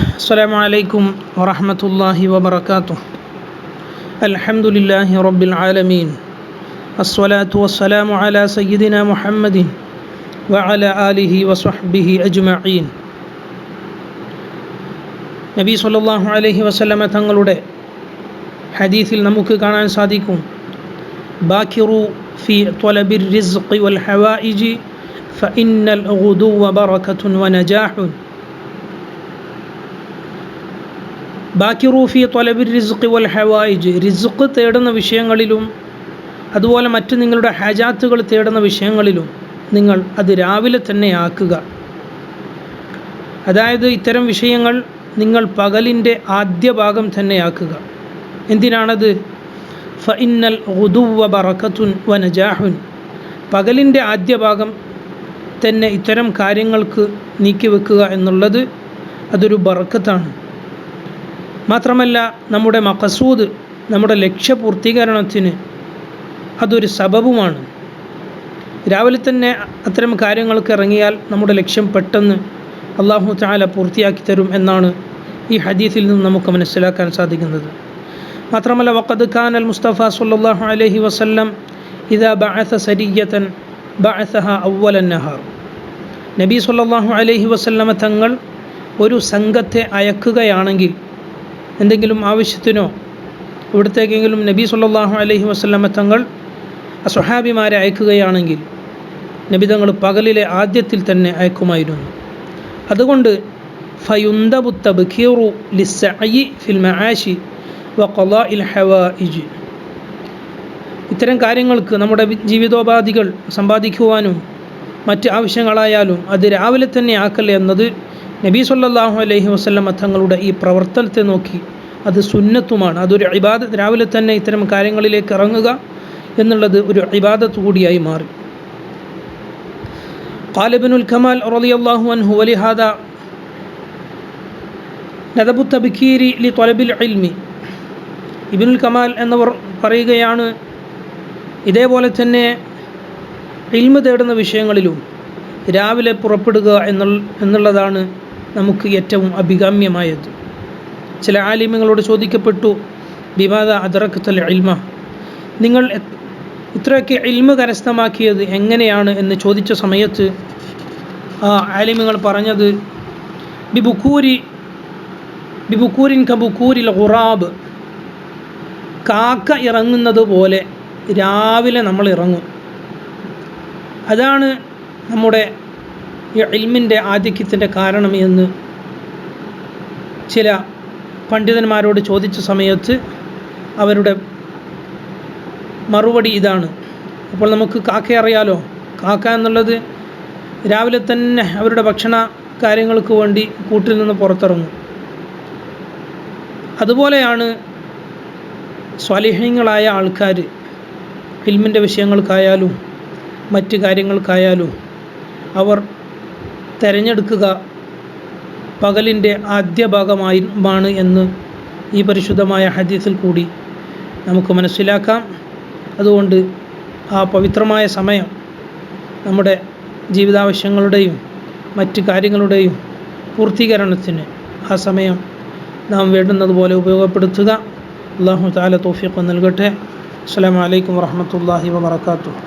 السلام عليكم ورحمة الله وبركاته الحمد لله رب العالمين الصلاة والسلام على سيدنا محمد وعلى آله وصحبه أجمعين നബി സല്ലല്ലാഹു അലൈഹി വസല്ലമ തങ്ങളുടെ ഹദീസിൽ നമുക്ക് കാണാൻ സാധിക്കും ബാക്കിറു ഫി ത്വലബിർ റിസ്ഖി വൽ ഹവായിജി ഫഇന്നൽ ഗുദുവ ബറകത്തുൻ വനജാഹുൻ ബാക്കിറു റൂഫി തൊലബിർ റിസുഖ് വൽ ഹവായിജ്. റിസ്ഖ് തേടുന്ന വിഷയങ്ങളിലും അതുപോലെ മറ്റ് നിങ്ങളുടെ ഹജാത്തുകൾ തേടുന്ന വിഷയങ്ങളിലും നിങ്ങൾ അത് രാവിലെ തന്നെ ആക്കുക. അതായത് ഇത്തരം വിഷയങ്ങൾ നിങ്ങൾ പകലിന്റെ ആദ്യ ഭാഗം തന്നെ ആക്കുക. എന്തിനാണത്? ഫഇന്നൽ ഇന്നൽ ഉദുവ ബറക്കത്തുൻ വ നജാഹുൻ. പകലിന്റെ ആദ്യ ഭാഗം തന്നെ ഇത്തരം കാര്യങ്ങൾക്ക് നീക്കി വെക്കുക എന്നുള്ളത് അതൊരു ബറക്കത്താണ് മാത്രമല്ല നമ്മുടെ മഖസൂദ് നമ്മുടെ ലക്ഷ്യപൂർത്തീകരണത്തിന് അതൊരു സബബുമാണ്. രാവിലെ തന്നെ അത്തരം കാര്യങ്ങൾക്ക് ഇറങ്ങിയാൽ നമ്മുടെ ലക്ഷ്യം പെട്ടെന്ന് അള്ളാഹു ചാല പൂർത്തിയാക്കി തരും എന്നാണ് ഈ ഹദീസിൽ നിന്ന് നമുക്ക് മനസ്സിലാക്കാൻ സാധിക്കുന്നത്. മാത്രമല്ല വഖദ് ഖാൻ അൽ മുസ്തഫ സാഹു അലഹി വസ്ല്ലം ഇതാ ബഅസ സരിയത്തൻ ബഅസഹ അവ്വലൻ നഹാർ. നബി സല്ലല്ലാഹു അലൈഹി വസല്ലമ തങ്ങൾ ഒരു സംഘത്തെ അയക്കുകയാണെങ്കിൽ എന്തെങ്കിലും ആവശ്യത്തിനോ ഇവിടത്തേക്കെങ്കിലും നബി സല്ലല്ലാഹു അലഹി വസ്ലമ തങ്ങൾ സ്വഹാബിമാരെ അയക്കുകയാണെങ്കിൽ നബി തങ്ങൾ പകലിലെ ആദ്യത്തിൽ തന്നെ അയക്കുമായിരുന്നു. അതുകൊണ്ട് ഫയുന്തബു തബ്ഖീറു ഫിൽ ഇത്തരം കാര്യങ്ങൾക്ക് നമ്മുടെ ജീവിതോപാധികൾ സമ്പാദിക്കുവാനും മറ്റ് ആവശ്യങ്ങളായാലും അത് രാവിലെ തന്നെ ആക്കൽ എന്നത് നബി സല്ലാഹു അലൈഹി വസ്ലം തങ്ങളുടെ ഈ പ്രവർത്തനത്തെ നോക്കി അത് സുന്നത്തുമാണ്. അതൊരു ഇബാദത്ത്. രാവിലെ തന്നെ ഇത്തരം കാര്യങ്ങളിലേക്ക് ഇറങ്ങുക എന്നുള്ളത് ഒരു ഇബാദത്ത് കൂടിയായി മാറി. കാലബിനുൽ ഖമാൽ റളിയല്ലാഹു അൻഹു അലിഹാദ നദബു തബിക്കീരി ലി തൊലബിൽ ഇൽമി. ഇബിനുൽ കമാൽ എന്നവർ പറയുകയാണ് ഇതേപോലെ തന്നെ ഇൽമ തേടുന്ന വിഷയങ്ങളിലും രാവിലെ പുറപ്പെടുക എന്നുള്ള എന്നുള്ളതാണ് നമുക്ക് ഏറ്റവും അഭികാമ്യമായത്. ചില ആലിമ്യങ്ങളോട് ചോദിക്കപ്പെട്ടു വിവാദ അദറക്കത്തൽ ഇൽമ? നിങ്ങൾ ഇത്രയൊക്കെ ഇൽമ കരസ്ഥമാക്കിയത് എങ്ങനെയാണ്? എന്ന് ചോദിച്ച സമയത്ത് ആ ആലിമ്യങ്ങൾ പറഞ്ഞത് ബിബുക്കൂരി ബിബുക്കൂരിൻ കബുക്കൂരിൽ ഖുറാബ്. കാക്ക ഇറങ്ങുന്നത് പോലെ രാവിലെ നമ്മൾ ഇറങ്ങും. അതാണ് നമ്മുടെ ഈ ഇൽമിന്റെ ആധിക്യത്തിന്റെ കാരണം എന്ന് ചില പണ്ഡിതന്മാരോട് ചോദിച്ച സമയത്ത് അവരുടെ മറുപടി ഇതാണ്. അപ്പോൾ നമുക്ക് കാക്ക അറിയാലോ? കാക്ക എന്നുള്ളത് രാവിലെ തന്നെ അവരുടെ ഭക്ഷണ കാര്യങ്ങൾക്ക് വേണ്ടി കൂട്ടിൽ നിന്ന് പുറത്തിറങ്ങും. അതുപോലെയാണ് സ്വാലിഹ്യങ്ങളായ ആൾക്കാർ ഫിൽമിന്റെ വിഷയങ്ങൾക്കായാലും മറ്റ് കാര്യങ്ങൾക്കായാലും അവർ തിരഞ്ഞെടുക്കുക പകലിന്റെ ആദ്യ ഭാഗമായിമാണ് എന്ന് ഈ പരിശുദ്ധമായ ഹദീസിൽ കൂടി നമുക്ക് മനസ്സിലാക്കാം. അതുകൊണ്ട് ആ പവിത്രമായ സമയം നമ്മുടെ ജീവിതാവശ്യങ്ങളുടെയും മറ്റ് കാര്യങ്ങളുടെയും പൂർത്തീകരണത്തിന് ആ സമയം നാം വേണ്ടുന്നതുപോലെ ഉപയോഗപ്പെടുത്തുക. അള്ളാഹു താല തോഫിയൊക്കെ നൽകട്ടെ. അസ്സാം വലൈക്കും വാഹമത്തല്ലാഹി വാത്തു